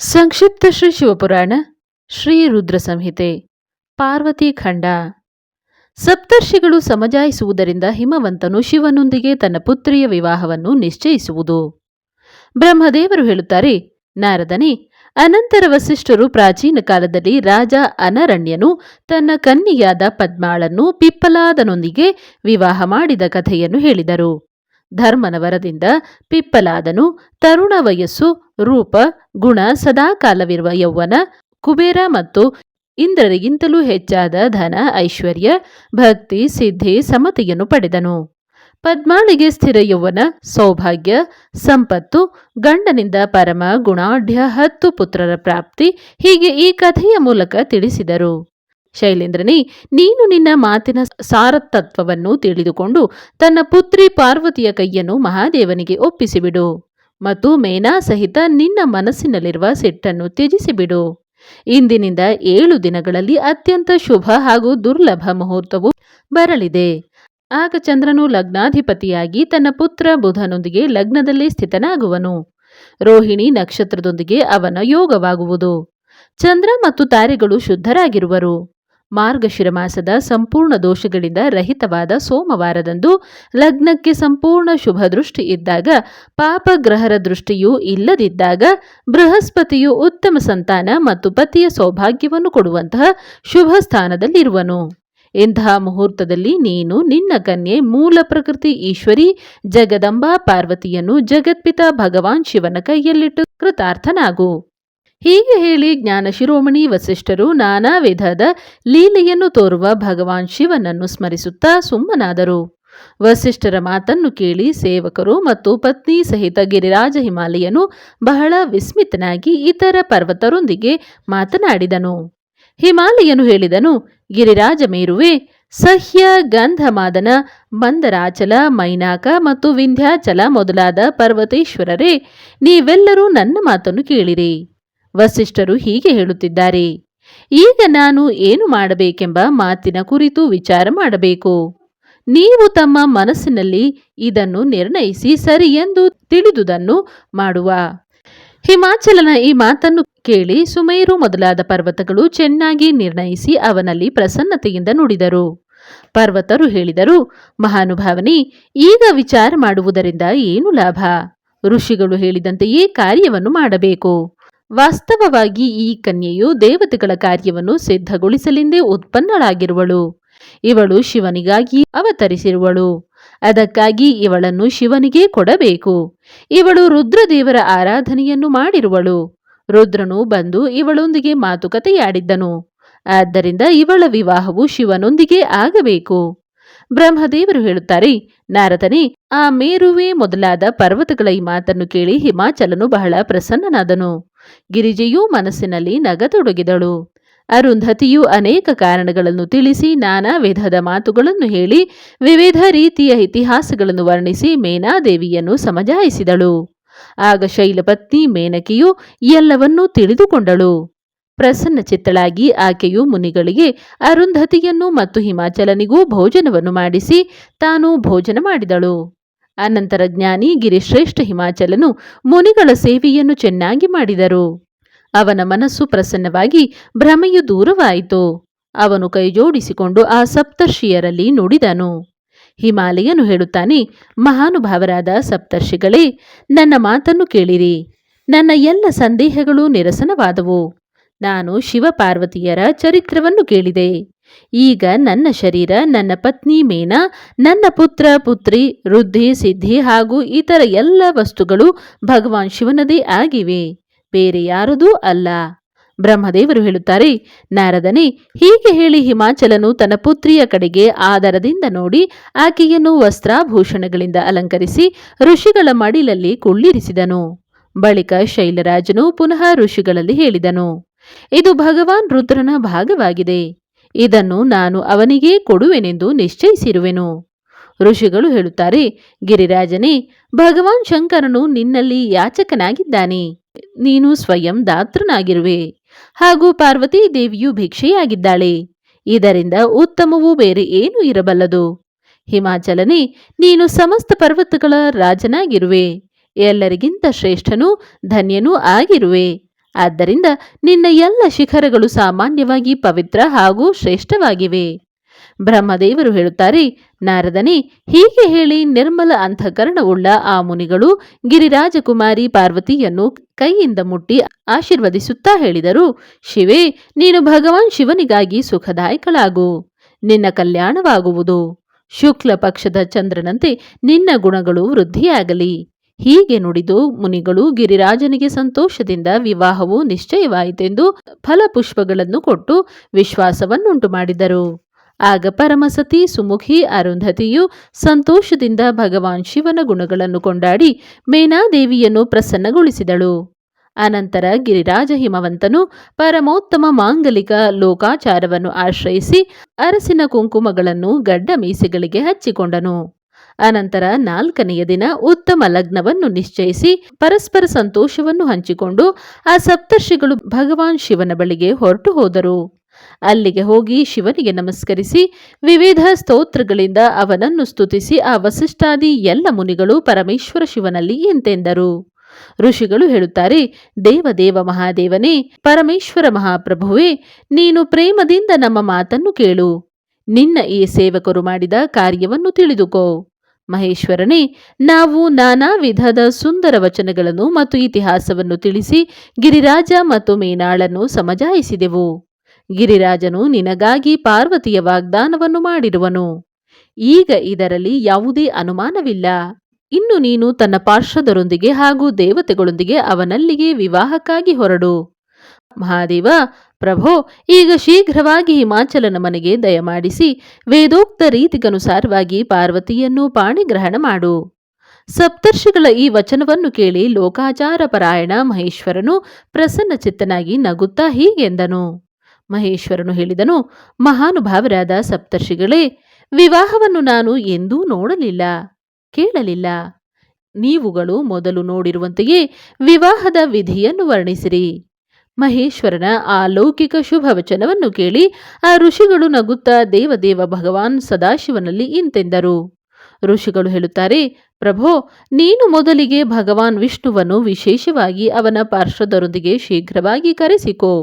ಸಂಕ್ಷಿಪ್ತ ಶ್ರೀ ಶಿವಪುರಾಣ, ಶ್ರೀ ರುದ್ರ ಸಂಹಿತೆ, ಪಾರ್ವತಿ ಖಂಡ. ಸಪ್ತರ್ಷಿಗಳು ಸಮಜಾಯಿಸುವುದರಿಂದ ಹಿಮವಂತನು ಶಿವನೊಂದಿಗೆ ತನ್ನ ಪುತ್ರಿಯ ವಿವಾಹವನ್ನು ನಿಶ್ಚಯಿಸುವುದು. ಬ್ರಹ್ಮದೇವರು ಹೇಳುತ್ತಾರೆ, ನಾರದನಿ, ಅನಂತರ ವಸಿಷ್ಠರು ಪ್ರಾಚೀನ ಕಾಲದಲ್ಲಿ ರಾಜ ಅನರಣ್ಯನು ತನ್ನ ಕನ್ನಿಯಾದ ಪದ್ಮಾಳನ್ನು ಪಿಪ್ಪಲಾದನೊಂದಿಗೆ ವಿವಾಹ ಮಾಡಿದ ಕಥೆಯನ್ನು ಹೇಳಿದರು. ಧರ್ಮನ ವರದಿಂದ ಪಿಪ್ಪಲಾದನು. ತರುಣ ವಯಸ್ಸು, ರೂಪ, ಗುಣ ಸದಾಕಾಲವಿರುವ ಯೌವನ, ಕುಬೇರ ಮತ್ತು ಇಂದ್ರರಿಗಿಂತಲೂ ಹೆಚ್ಚಾದ ಧನ, ಐಶ್ವರ್ಯ, ಭಕ್ತಿ, ಸಿದ್ಧಿ, ಸಮತಿಯನ್ನು ಪಡೆದನು. ಪದ್ಮಾಳಿಗೆ ಸ್ಥಿರ ಯೌವನ, ಸೌಭಾಗ್ಯ, ಸಂಪತ್ತು, ಗಂಡನಿಂದ ಪರಮ ಗುಣಾಢ್ಯ ಹತ್ತು ಪುತ್ರರ ಪ್ರಾಪ್ತಿ ಹೀಗೆ ಈ ಕಥೆಯ ಮೂಲಕ ತಿಳಿಸಿದರು. ಶೈಲೇಂದ್ರನೇ, ನೀನು ನಿನ್ನ ಮಾತಿನ ಸಾರತತ್ವವನ್ನು ತಿಳಿದುಕೊಂಡು ತನ್ನ ಪುತ್ರಿ ಪಾರ್ವತಿಯ ಕೈಯನ್ನು ಮಹಾದೇವನಿಗೆ ಒಪ್ಪಿಸಿಬಿಡು ಮತ್ತು ಮೇನಾ ಸಹಿತ ನಿನ್ನ ಮನಸ್ಸಿನಲ್ಲಿರುವ ಸಿಟ್ಟನ್ನು ತ್ಯಜಿಸಿಬಿಡು. ಇಂದಿನಿಂದ ಏಳು ದಿನಗಳಲ್ಲಿ ಅತ್ಯಂತ ಶುಭ ಹಾಗೂ ದುರ್ಲಭ ಮುಹೂರ್ತವು ಬರಲಿದೆ. ಆಗ ಚಂದ್ರನು ಲಗ್ನಾಧಿಪತಿಯಾಗಿ ತನ್ನ ಪುತ್ರ ಬುಧನೊಂದಿಗೆ ಲಗ್ನದಲ್ಲಿ ಸ್ಥಿತನಾಗುವನು. ರೋಹಿಣಿ ನಕ್ಷತ್ರದೊಂದಿಗೆ ಅವನ ಯೋಗವಾಗುವುದು. ಚಂದ್ರ ಮತ್ತು ತಾರೆಗಳು ಶುದ್ಧರಾಗಿರುವರು. ಮಾರ್ಗಶಿರ ಮಾಸದ ಸಂಪೂರ್ಣ ದೋಷಗಳಿಂದ ರಹಿತವಾದ ಸೋಮವಾರದಂದು ಲಗ್ನಕ್ಕೆ ಸಂಪೂರ್ಣ ಶುಭ ದೃಷ್ಟಿ ಇದ್ದಾಗ, ಪಾಪಗ್ರಹರ ದೃಷ್ಟಿಯೂ ಇಲ್ಲದಿದ್ದಾಗ ಬೃಹಸ್ಪತಿಯು ಉತ್ತಮ ಸಂತಾನ ಮತ್ತು ಪತಿಯ ಸೌಭಾಗ್ಯವನ್ನು ಕೊಡುವಂತಹ ಶುಭ ಸ್ಥಾನದಲ್ಲಿರುವನು. ಇಂತಹ ಮುಹೂರ್ತದಲ್ಲಿ ನೀನು ನಿನ್ನ ಕನ್ಯೆ ಮೂಲ ಪ್ರಕೃತಿ ಈಶ್ವರಿ, ಜಗದಂಬಾ ಪಾರ್ವತಿಯನ್ನು ಜಗತ್ಪಿತ ಭಗವಾನ್ ಶಿವನ ಕೈಯಲ್ಲಿಟ್ಟು ಕೃತಾರ್ಥನಾಗು. ಹೀಗೆ ಹೇಳಿ ಜ್ಞಾನ ಶಿರೋಮಣಿ ವಸಿಷ್ಠರು ನಾನಾ ವಿಧದ ಲೀಲೆಯನ್ನು ತೋರುವ ಭಗವಾನ್ ಶಿವನನ್ನು ಸ್ಮರಿಸುತ್ತಾ ಸುಮ್ಮನಾದರು. ವಸಿಷ್ಠರ ಮಾತನ್ನು ಕೇಳಿ ಸೇವಕರು ಮತ್ತು ಪತ್ನಿ ಸಹಿತ ಗಿರಿರಾಜ ಹಿಮಾಲಯನು ಬಹಳ ವಿಸ್ಮಿತನಾಗಿ ಇತರ ಪರ್ವತರೊಂದಿಗೆ ಮಾತನಾಡಿದನು. ಹಿಮಾಲಯನು ಹೇಳಿದನು, ಗಿರಿರಾಜ ಮೇರುವೆ, ಸಹ್ಯ, ಗಂಧಮಾದನ, ಮಂದರಾಚಲ, ಮೈನಾಕ ಮತ್ತು ವಿಂಧ್ಯಾಚಲ ಮೊದಲಾದ ಪರ್ವತೇಶ್ವರರೇ, ನೀವೆಲ್ಲರೂ ನನ್ನ ಮಾತನ್ನು ಕೇಳಿರಿ. ವಸಿಷ್ಠರು ಹೀಗೆ ಹೇಳುತ್ತಿದ್ದಾರೆ, ಈಗ ನಾನು ಏನು ಮಾಡಬೇಕೆಂಬ ಮಾತಿನ ಕುರಿತು ವಿಚಾರ ಮಾಡಬೇಕು. ನೀವು ತಮ್ಮ ಮನಸ್ಸಿನಲ್ಲಿ ಇದನ್ನು ನಿರ್ಣಯಿಸಿ ಸರಿ ಎಂದು ತಿಳಿದುದನ್ನು ಮಾಡುವ. ಹಿಮಾಚಲನ ಈ ಮಾತನ್ನು ಕೇಳಿ ಸುಮೇರು ಮೊದಲಾದ ಪರ್ವತಗಳು ಚೆನ್ನಾಗಿ ನಿರ್ಣಯಿಸಿ ಅವನಲ್ಲಿ ಪ್ರಸನ್ನತೆಯಿಂದ ನುಡಿದರು. ಪರ್ವತರು ಹೇಳಿದರು, ಮಹಾನುಭಾವನಿ, ಈಗ ವಿಚಾರ ಮಾಡುವುದರಿಂದ ಏನು ಲಾಭ? ಋಷಿಗಳು ಹೇಳಿದಂತೆಯೇ ಕಾರ್ಯವನ್ನು ಮಾಡಬೇಕು. ವಾಸ್ತವವಾಗಿ ಈ ಕನ್ಯೆಯು ದೇವತೆಗಳ ಕಾರ್ಯವನ್ನು ಸಿದ್ಧಗೊಳಿಸಲೆಂದೇ ಉತ್ಪನ್ನಳಾಗಿರುವಳು. ಇವಳು ಶಿವನಿಗಾಗಿ ಅವತರಿಸಿರುವಳು. ಅದಕ್ಕಾಗಿ ಇವಳನ್ನು ಶಿವನಿಗೆ ಕೊಡಬೇಕು. ಇವಳು ರುದ್ರದೇವರ ಆರಾಧನೆಯನ್ನು ಮಾಡಿರುವಳು. ರುದ್ರನು ಬಂದು ಇವಳೊಂದಿಗೆ ಮಾತುಕತೆಯಾಡಿದ್ದನು. ಆದ್ದರಿಂದ ಇವಳ ವಿವಾಹವು ಶಿವನೊಂದಿಗೆ ಆಗಬೇಕು. ಬ್ರಹ್ಮದೇವರು ಹೇಳುತ್ತಾರೆ, ನಾರದನೇ, ಆ ಮೇರುವೆ ಮೊದಲಾದ ಪರ್ವತಗಳ ಈ ಮಾತನ್ನು ಕೇಳಿ ಹಿಮಾಚಲನು ಬಹಳ ಪ್ರಸನ್ನನಾದನು. ಗಿರಿಜೆಯೂ ಮನಸ್ಸಿನಲ್ಲಿ ನಗತೊಡಗಿದಳು. ಅರುಂಧತಿಯು ಅನೇಕ ಕಾರಣಗಳನ್ನು ತಿಳಿಸಿ ನಾನಾ ವಿಧದ ಮಾತುಗಳನ್ನು ಹೇಳಿ ವಿವಿಧ ರೀತಿಯ ಇತಿಹಾಸಗಳನ್ನು ವರ್ಣಿಸಿ ಮೇನಾದೇವಿಯನ್ನು ಸಮಜಾಯಿಸಿದಳು. ಆಗ ಶೈಲಪತ್ನಿ ಮೇನಕೆಯು ಎಲ್ಲವನ್ನೂ ತಿಳಿದುಕೊಂಡಳು. ಪ್ರಸನ್ನ ಚಿತ್ತಳಾಗಿ ಆಕೆಯು ಮುನಿಗಳಿಗೆ ಅರುಂಧತಿಯನ್ನು ಮತ್ತು ಹಿಮಾಚಲನಿಗೂ ಭೋಜನವನ್ನು ಮಾಡಿಸಿ ತಾನು ಭೋಜನ ಮಾಡಿದಳು. ಅನಂತರ ಜ್ಞಾನಿ ಗಿರಿಶ್ರೇಷ್ಠ ಹಿಮಾಚಲನು ಮುನಿಗಳ ಸೇವೆಯನ್ನು ಚೆನ್ನಾಗಿ ಮಾಡಿದರು. ಅವನ ಮನಸ್ಸು ಪ್ರಸನ್ನವಾಗಿ ಭ್ರಮೆಯು ದೂರವಾಯಿತು. ಅವನು ಕೈಜೋಡಿಸಿಕೊಂಡು ಆ ಸಪ್ತರ್ಷಿಯರಲ್ಲಿ ನುಡಿದನು. ಹಿಮಾಲಯನು ಹೇಳುತ್ತಾನೆ, ಮಹಾನುಭಾವರಾದ ಸಪ್ತರ್ಷಿಗಳೇ, ನನ್ನ ಮಾತನ್ನು ಕೇಳಿರಿ. ನನ್ನ ಎಲ್ಲ ಸಂದೇಹಗಳು ನಿರಸನವಾದವು. ನಾನು ಶಿವಪಾರ್ವತಿಯರ ಚರಿತ್ರವನ್ನು ಕೇಳಿದೆ. ಈಗ ನನ್ನ ಶರೀರ, ನನ್ನ ಪತ್ನಿ ಮೇನಾ, ನನ್ನ ಪುತ್ರ, ಪುತ್ರಿ, ವೃದ್ಧಿ, ಸಿದ್ಧಿ ಹಾಗೂ ಇತರ ಎಲ್ಲ ವಸ್ತುಗಳು ಭಗವಾನ್ ಶಿವನದೇ ಆಗಿವೆ. ಬೇರೆ ಯಾರದೂ ಅಲ್ಲ. ಬ್ರಹ್ಮದೇವರು ಹೇಳುತ್ತಾರೆ, ನಾರದನೇ, ಹೀಗೆ ಹೇಳಿ ಹಿಮಾಚಲನು ತನ್ನ ಪುತ್ರಿಯ ಕಡೆಗೆ ಆದರದಿಂದ ನೋಡಿ ಆಕೆಯನ್ನು ವಸ್ತ್ರಾಭೂಷಣಗಳಿಂದ ಅಲಂಕರಿಸಿ ಋಷಿಗಳ ಮಡಿಲಲ್ಲಿ ಕುಳ್ಳಿರಿಸಿದನು. ಬಳಿಕ ಶೈಲರಾಜನು ಪುನಃ ಋಷಿಗಳಲ್ಲಿ ಹೇಳಿದನು, ಇದು ಭಗವಾನ್ ರುದ್ರನ ಭಾಗವಾಗಿದೆ. ಇದನ್ನು ನಾನು ಅವನಿಗೇ ಕೊಡುವೆನೆಂದು ನಿಶ್ಚಯಿಸಿರುವೆನು. ಋಷಿಗಳು ಹೇಳುತ್ತಾರೆ, ಗಿರಿರಾಜನೇ, ಭಗವಾನ್ ಶಂಕರನು ನಿನ್ನಲ್ಲಿ ಯಾಚಕನಾಗಿದ್ದಾನೆ. ನೀನು ಸ್ವಯಂ ದಾತೃನಾಗಿರುವೆ. ಹಾಗೂ ಪಾರ್ವತೀ ದೇವಿಯು ಭಿಕ್ಷೆಯಾಗಿದ್ದಾಳೆ. ಇದರಿಂದ ಉತ್ತಮವೂ ಬೇರೆ ಏನೂ ಇರಬಲ್ಲದು. ಹಿಮಾಚಲನೇ, ನೀನು ಸಮಸ್ತ ಪರ್ವತಗಳ ರಾಜನಾಗಿರುವೆ. ಎಲ್ಲರಿಗಿಂತ ಶ್ರೇಷ್ಠನೂ ಧನ್ಯನೂ ಆಗಿರುವೆ. ಆದ್ದರಿಂದ ನಿನ್ನ ಎಲ್ಲ ಶಿಖರಗಳು ಸಾಮಾನ್ಯವಾಗಿ ಪವಿತ್ರ ಹಾಗೂ ಶ್ರೇಷ್ಠವಾಗಿವೆ. ಬ್ರಹ್ಮದೇವರು ಹೇಳುತ್ತಾರೆ, ನಾರದನೆ, ಹೀಗೆ ಹೇಳಿ ನಿರ್ಮಲ ಅಂತಃಕರಣವುಳ್ಳ ಆ ಮುನಿಗಳು ಗಿರಿರಾಜಕುಮಾರಿ ಪಾರ್ವತಿಯನ್ನು ಕೈಯಿಂದ ಮುಟ್ಟಿ ಆಶೀರ್ವದಿಸುತ್ತಾ ಹೇಳಿದರು, ಶಿವೇ, ನೀನು ಭಗವಾನ್ ಶಿವನಿಗಾಗಿ ಸುಖದಾಯಕಳಾಗು, ನಿನ್ನ ಕಲ್ಯಾಣವಾಗುವುದು. ಶುಕ್ಲ ಪಕ್ಷದ ಚಂದ್ರನಂತೆ ನಿನ್ನ ಗುಣಗಳು ವೃದ್ಧಿಯಾಗಲಿ. ಹೀಗೆ ನುಡಿದು ಮುನಿಗಳು ಗಿರಿರಾಜನಿಗೆ ಸಂತೋಷದಿಂದ ವಿವಾಹವು ನಿಶ್ಚಯವಾಯಿತೆಂದು ಫಲಪುಷ್ಪಗಳನ್ನು ಕೊಟ್ಟು ವಿಶ್ವಾಸವನ್ನುಂಟು ಮಾಡಿದರು ಆಗ ಪರಮಸತಿ, ಸುಮುಖಿ, ಅರುಂಧತಿಯು ಸಂತೋಷದಿಂದ ಭಗವಾನ್ ಶಿವನ ಗುಣಗಳನ್ನು ಕೊಂಡಾಡಿ ಮೇನಾದೇವಿಯನ್ನು ಪ್ರಸನ್ನಗೊಳಿಸಿದಳು. ಅನಂತರ ಗಿರಿರಾಜ ಹಿಮವಂತನು ಪರಮೋತ್ತಮ ಮಾಂಗಲಿಕ ಲೋಕಾಚಾರವನ್ನು ಆಶ್ರಯಿಸಿ ಅರಸಿನ ಕುಂಕುಮಗಳನ್ನು ಗಡ್ಡ ಮೀಸೆಗಳಿಗೆ ಹಚ್ಚಿಕೊಂಡನು. ಅನಂತರ ನಾಲ್ಕನೆಯ ದಿನ ಉತ್ತಮ ಲಗ್ನವನ್ನು ನಿಶ್ಚಯಿಸಿ ಪರಸ್ಪರ ಸಂತೋಷವನ್ನು ಹಂಚಿಕೊಂಡು ಆ ಸಪ್ತರ್ಷಿಗಳು ಭಗವಾನ್ ಶಿವನ ಬಳಿಗೆ ಹೊರಟು ಹೋದರು. ಅಲ್ಲಿಗೆ ಹೋಗಿ ಶಿವನಿಗೆ ನಮಸ್ಕರಿಸಿ ವಿವಿಧ ಸ್ತೋತ್ರಗಳಿಂದ ಅವನನ್ನು ಸ್ತುತಿಸಿ ಆ ವಸಿಷ್ಠಾದಿ ಎಲ್ಲ ಮುನಿಗಳು ಪರಮೇಶ್ವರ ಶಿವನಲ್ಲಿ ಎಂತೆಂದರು. ಋಷಿಗಳು ಹೇಳುತ್ತಾರೆ, ದೇವದೇವ ಮಹಾದೇವನೇ, ಪರಮೇಶ್ವರ ಮಹಾಪ್ರಭುವೇ, ನೀನು ಪ್ರೇಮದಿಂದ ನಮ್ಮ ಮಾತನ್ನು ಕೇಳು. ನಿನ್ನ ಈ ಸೇವಕರು ಮಾಡಿದ ಕಾರ್ಯವನ್ನು ತಿಳಿದುಕೋ. ಮಹೇಶ್ವರನೇ, ನಾವು ನಾನಾ ವಿಧದ ಸುಂದರ ವಚನಗಳನ್ನು ಮತ್ತು ಇತಿಹಾಸವನ್ನು ತಿಳಿಸಿ ಗಿರಿರಾಜ ಮತ್ತು ಮೇನಾಳನ್ನು ಸಮಜಾಯಿಸಿದೆವು. ಗಿರಿರಾಜನು ನಿನಗಾಗಿ ಪಾರ್ವತಿಯ ವಾಗ್ದಾನವನ್ನು ಮಾಡಿರುವನು. ಈಗ ಇದರಲ್ಲಿ ಯಾವುದೇ ಅನುಮಾನವಿಲ್ಲ. ಇನ್ನು ನೀನು ತನ್ನ ಪಾರ್ಶ್ವದರೊಂದಿಗೆ ಹಾಗೂ ದೇವತೆಗಳೊಂದಿಗೆ ಅವನಲ್ಲಿಗೆ ವಿವಾಹಕ್ಕಾಗಿ ಹೊರಡು. ಮಹಾದೇವ, ಪ್ರಭೋ, ಈಗ ಶೀಘ್ರವಾಗಿ ಹಿಮಾಚಲನ ಮನೆಗೆ ದಯಮಾಡಿಸಿ ವೇದೋಕ್ತ ರೀತಿಗನುಸಾರವಾಗಿ ಪಾರ್ವತಿಯನ್ನು ಪಾಣಿಗ್ರಹಣ ಮಾಡು. ಸಪ್ತರ್ಷಿಗಳ ಈ ವಚನವನ್ನು ಕೇಳಿ ಲೋಕಾಚಾರ ಪರಾಯಣ ಮಹೇಶ್ವರನು ಪ್ರಸನ್ನ ಚಿತ್ತನಾಗಿ ನಗುತ್ತಾ ಹೀಗೆಂದನು ಮಹೇಶ್ವರನು ಹೇಳಿದನು, ಮಹಾನುಭಾವರಾದ ಸಪ್ತರ್ಷಿಗಳೇ, ವಿವಾಹವನ್ನು ನಾನು ಎಂದೂ ನೋಡಲಿಲ್ಲ, ಕೇಳಲಿಲ್ಲ. ನೀವುಗಳು ಮೊದಲು ನೋಡಿರುವಂತೆಯೇ ವಿವಾಹದ ವಿಧಿಯನ್ನು ವರ್ಣಿಸಿರಿ. ಮಹೇಶ್ವರನ ಆ ಲೌಕಿಕ ಶುಭ ವಚನವನ್ನು ಕೇಳಿ ಆ ಋಷಿಗಳು ನಗುತ್ತಾ ದೇವದೇವ ಭಗವಾನ್ ಸದಾಶಿವನಲ್ಲಿ ಇಂತೆಂದರು. ಋಷಿಗಳು ಹೇಳುತ್ತಾರೆ, ಪ್ರಭೋ, ನೀನು ಮೊದಲಿಗೆ ಭಗವಾನ್ ವಿಷ್ಣುವನ್ನು ವಿಶೇಷವಾಗಿ ಅವನ ಪಾರ್ಶ್ವದರೊಂದಿಗೆ ಶೀಘ್ರವಾಗಿ ಕರೆಸಿಕೋ.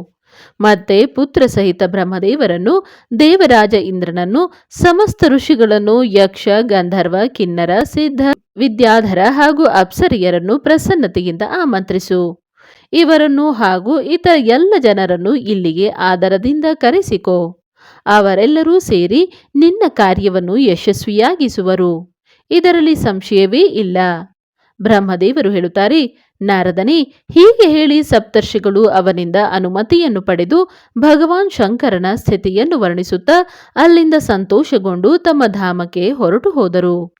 ಮತ್ತೆ ಪುತ್ರ ಸಹಿತ ಬ್ರಹ್ಮದೇವರನ್ನು, ದೇವರಾಜ ಇಂದ್ರನನ್ನು, ಸಮಸ್ತ ಋಷಿಗಳನ್ನು ಯಕ್ಷ, ಗಂಧರ್ವ, ಕಿನ್ನರ, ಸಿದ್ಧ, ವಿದ್ಯಾಧರ ಹಾಗೂ ಅಪ್ಸರಿಯರನ್ನು ಪ್ರಸನ್ನತೆಯಿಂದ ಆಮಂತ್ರಿಸು. ಇವರನ್ನು ಹಾಗೂ ಇತರ ಎಲ್ಲ ಜನರನ್ನು ಇಲ್ಲಿಗೆ ಆದರದಿಂದ ಕರೆಸಿಕೋ. ಅವರೆಲ್ಲರೂ ಸೇರಿ ನಿನ್ನ ಕಾರ್ಯವನ್ನು ಯಶಸ್ವಿಯಾಗಿಸುವರು. ಇದರಲ್ಲಿ ಸಂಶಯವೇ ಇಲ್ಲ. ಬ್ರಹ್ಮದೇವರು ಹೇಳುತ್ತಾರೆ, ನಾರದನೇ, ಹೀಗೆ ಹೇಳಿ ಸಪ್ತರ್ಷಿಗಳು ಅವನಿಂದ ಅನುಮತಿಯನ್ನು ಪಡೆದು ಭಗವಾನ್ ಶಂಕರನ ಸ್ಥಿತಿಯನ್ನು ವರ್ಣಿಸುತ್ತಾ ಅಲ್ಲಿಂದ ಸಂತೋಷಗೊಂಡು ತಮ್ಮ ಧಾಮಕ್ಕೆ ಹೊರಟು ಹೋದರು.